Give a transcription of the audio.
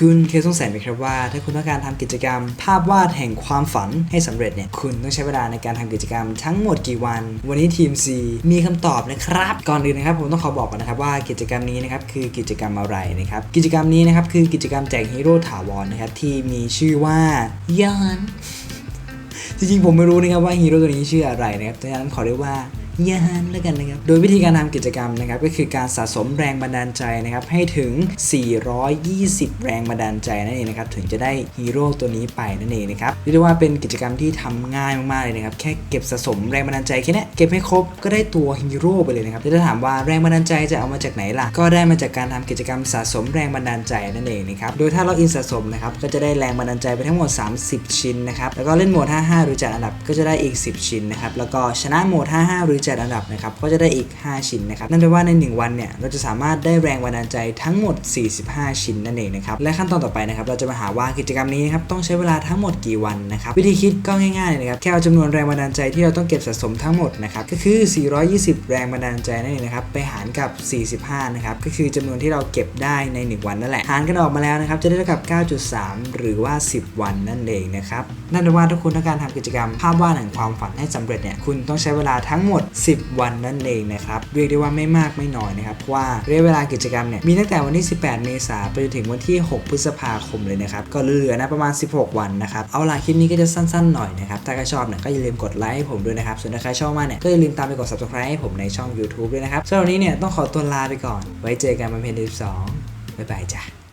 คุณเคยสงสัยไหมครับว่า ถ้าคุณต้องการทำกิจกรรม ภาพวาดแห่งความฝันให้สำเร็จเนี่ยคุณต้องใช้เวลาในการทำกิจกรรมทั้งหมดกี่วัน วันนี้ทีม C มีคำตอบนะครับ ก่อนอื่นนะครับผมต้องขอบอกก่อนนะครับว่ากิจกรรมนี้นะครับคือกิจกรรมอะไรนะครับกิจกรรมนี้นะครับคือกิจกรรมแจกฮีโร่ถาวรนะครับที่มีชื่อว่ายานจริงๆผมไม่รู้นะครับว่าฮีโร่ตัวนี้ชื่ออะไรนะครับดังนั้นขอเรียกว่า ยานแล้วกันนะครับ โดยวิธีการทำกิจกรรมนะครับก็คือการสะสมแรงบันดาลใจนะครับให้ถึง 420 แรงบันดาลใจนั่นเองนะครับถึงจะได้ฮีโร่ตัวนี้ไปนั่นเองนะครับเรียกได้ว่าเป็นกิจกรรมที่ทำง่ายมากๆเลยนะครับแค่เก็บสะสมแรงบันดาลใจแค่นี้เก็บให้ครบก็ได้ตัวฮีโร่ไปเลยนะครับแล้วถ้าถามว่าแรงบันดาลใจจะเอามาจากไหนล่ะ ก็ได้มาจากการทำกิจกรรมสะสมแรงบันดาลใจนั่นเองนะครับโดยถ้าเราอินสะสมนะครับก็จะได้แรงบันดาลใจไปทั้งหมด 30 ชิ้นนะครับแล้วก็เล่นโหมด 55 หรือจัดอันดับก็จะได้อีก 10 ชิ้นนะครับแล้วก็ชนะโหมด 55 หรือจัดอันดับนะครับก็จะได้อีก 5 ชิ้นนะครับนั่นแปลว่าใน 1 วันเนี่ยเราจะสามารถได้แรงบันดาลใจทั้งหมด 45 ชิ้นนั่นเองนะครับและขั้นตอนต่อไปนะครับเราจะมาหาว่ากิจกรรมนี้นะครับต้องใช้เวลาทั้งหมดกี่วันนะครับวิธีคิดก็ง่ายๆเลยนะครับแค่เอาจำนวนแรงบันดาลใจที่เราต้องเก็บสะสมทั้งหมดนะครับก็คือ 420 แรงบันดาลใจนั่นเองนะครับไปหารกับ 45นะครับก็คือจำนวนที่เราเก็บได้ใน 1 วันนั่นแหละหารกันออกมาแล้วนะครับจะได้เท่ากับ 9.3 หรือว่า 10 วันนั่นเองนะครับนั่นแปลว่าถ้าคุณต้องการทำกิจกรรมภาพวาดแห่งความฝันให้สำเร็จเนี่ยคุณต้องใช้เวลาทั้งหมด10 วันนั่นเองนะครับเรียกได้ว่าไม่มากไม่น้อยนะครับเพราะว่าระยะเวลากิจกรรมเนี่ยมีตั้งแต่วันที่ 18 เมษายนไปจนถึงวันที่ 6 พฤษภาคมเลยนะครับก็เหลือนะประมาณ 16 วันนะครับเอาล่ะคลิปนี้ก็จะสั้นๆหน่อยนะครับถ้าใครชอบเนี่ยก็อย่าลืมกดไลค์ให้ผมด้วยนะครับส่วนถ้าใครชอบมากเนี่ยก็อย่าลืมตามไปกด subscribe ให้ผมในช่อง YouTube ด้วยนะครับสำหรับวันนี้เนี่ยต้องขอตัวลาไปก่อน ไว้เจอกันบนเพจ12บ๊ายบายจ้ะ